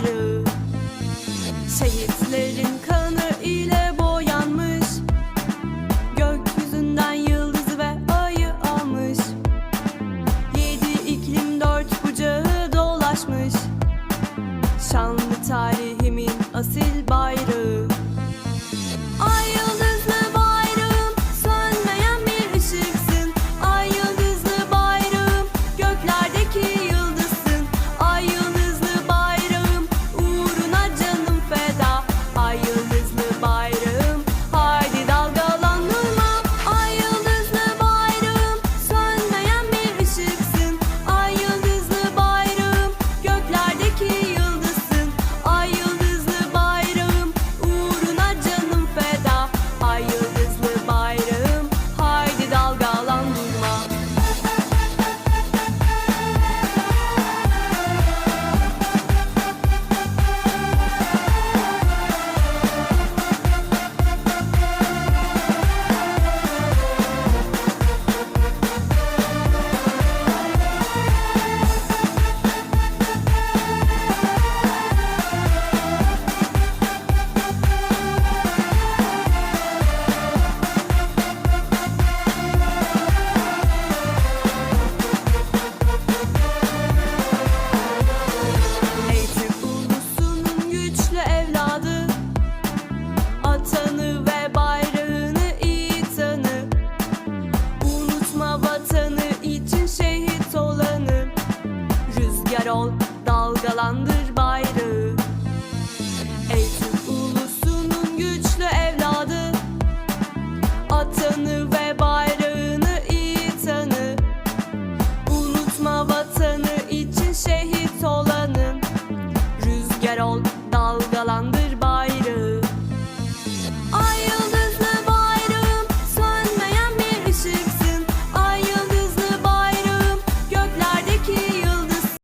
ayrı Şehitlerin yol dalgalandır bayrağı Ey Türk ulusunun güçlü evladı Atanı ve bayrağını iyi tanı Unutma vatanı için şehit olanın Rüzgar ol dalgalandır bayrağı